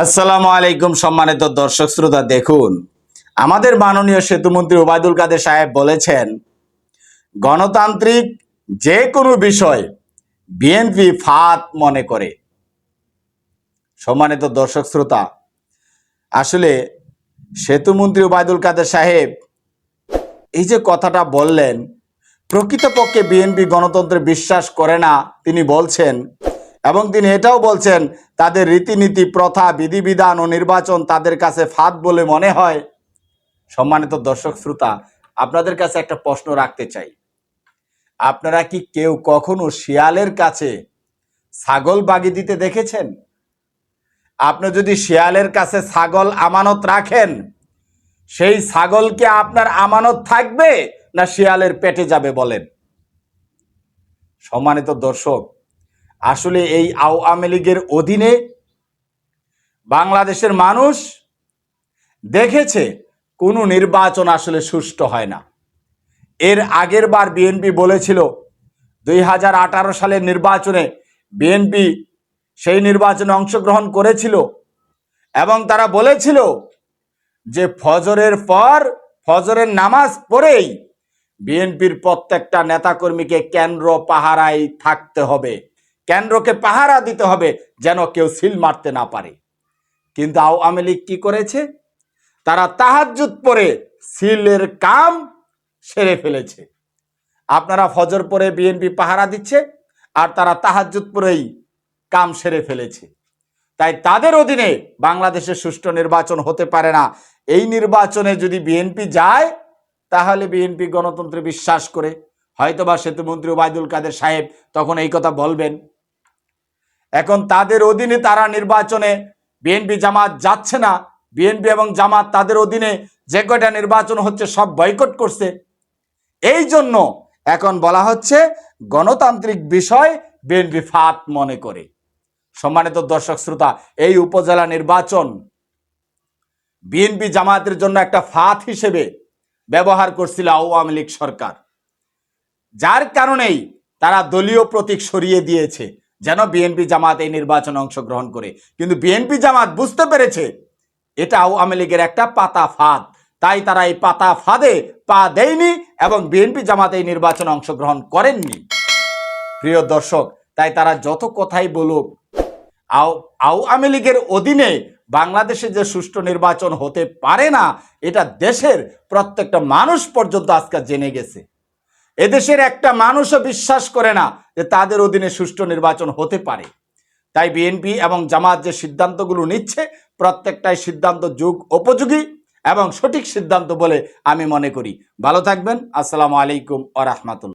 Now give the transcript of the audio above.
আসসালামু আলাইকুম সম্মানিত দর্শক শ্রোতা, দেখুন, আমাদের মাননীয় সেতুমন্ত্রী ওবায়দুল কাদের সাহেব বলেছেন, গণতান্ত্রিক যে কোনো বিষয় বিএনপি ফাত মনে করে। সম্মানিত দর্শক শ্রোতা, আসলে সেতুমন্ত্রী ওবায়দুল কাদের সাহেব এই যে কথাটা বললেন, প্রকৃতপক্ষে বিএনপি গণতন্ত্রে বিশ্বাস করে না, তিনি বলছেন এবং তিনি এটাও বলছেন, তাদের রীতিনীতি, প্রথা, বিধিবিধান ও নির্বাচন তাদের কাছে ফাঁদ বলে মনে হয়। সম্মানিত দর্শক শ্রোতা, আপনাদের কাছে একটা প্রশ্ন রাখতে চাই। আপনারা কি কেউ কখনো শিয়ালের কাছে ছাগল বাগি দিতে দেখেছেন? আপনি যদি শিয়ালের কাছে ছাগল আমানত রাখেন, সেই ছাগলকে আপনার আমানত থাকবে না শিয়ালের পেটে যাবে বলেন? সম্মানিত দর্শক আসলে এই আওয়ামী লীগের অধীনে বাংলাদেশের মানুষ দেখেছে কোনো নির্বাচন আসলে সুষ্ঠু হয় না। এর আগের বার বিএনপি বলেছিল, দুই হাজার আঠারো সালের নির্বাচনে বিএনপি সেই নির্বাচনে অংশগ্রহণ করেছিল এবং তারা বলেছিল যে ফজরের পর ফজরের নামাজ পড়েই বিএনপির প্রত্যেকটা নেতাকর্মীকে কেন্দ্র পাহারায় থাকতে হবে। কেন্দ্রকে পাহারা দিতে হবে যেন কেউ সিল মারতে না পারে। কিন্তু আওয়ামী লীগ কি করেছে? তারা তাহাজ্জুদ পরে সিলের কাম সেরে ফেলেছে। আপনারা ফজর পরে বিএনপি পাহারা দিচ্ছে আর তারা তাহাজ্জুদ পরেই কাম সেরে ফেলেছে। তাই তাদের অধীনে বাংলাদেশে সুষ্ঠু নির্বাচন হতে পারে না। এই নির্বাচনে যদি বিএনপি যায়, তাহলে বিএনপি গণতন্ত্রে বিশ্বাস করে। হয়তোবা সেতুমন্ত্রী ওবায়দুল কাদের সাহেব তখন এই কথা বলবেন। এখন তাদের অধীনে তারা নির্বাচনে বিএনপি জামাত যাচ্ছে না। বিএনপি এবং জামাত তাদের অধীনে যে কয়টা নির্বাচন হচ্ছে সব বয়কট করছে। এই জন্য এখন বলা হচ্ছে গণতান্ত্রিক বিষয় বিএনপি ফাত মনে করে। সম্মানিত দর্শক শ্রোতা, এই উপজেলা নির্বাচন বিএনপি জামাতের জন্য একটা ফাত হিসেবে ব্যবহার করছিল আওয়ামী লীগ সরকার। যার কারণেই তারা দলীয় প্রতীক সরিয়ে দিয়েছে। যেন বিএনপি জামাত এই নির্বাচনে অংশগ্রহণ করে। কিন্তু বিএনপি জামাত বুঝতে পেরেছে, এটা আওয়ামী লীগের একটা পাতা ফাঁদ। তাই তারা এই পাতা ফাঁদে পা দেয়নি এবং বিএনপি জামাত এই নির্বাচনে অংশগ্রহণ করেননি। প্রিয় দর্শক, তাই তারা যত কথাই বলুক, আও, আওয়ামী লীগের অধীনে বাংলাদেশে যে সুষ্ঠু নির্বাচন হতে পারে না, এটা দেশের প্রত্যেকটা মানুষ পর্যন্ত আজকে জেনে গেছে। এদেশের একটা মানুষও বিশ্বাস করে না যে তাদের অধীনে সুষ্ঠু নির্বাচন হতে পারে। তাই বিএনপি এবং জামাত যে সিদ্ধান্তগুলো নিচ্ছে, প্রত্যেকটাই সিদ্ধান্ত যুগ উপযোগী এবং সঠিক সিদ্ধান্ত বলে আমি মনে করি। ভালো থাকবেন। আসসালামু আলাইকুম আ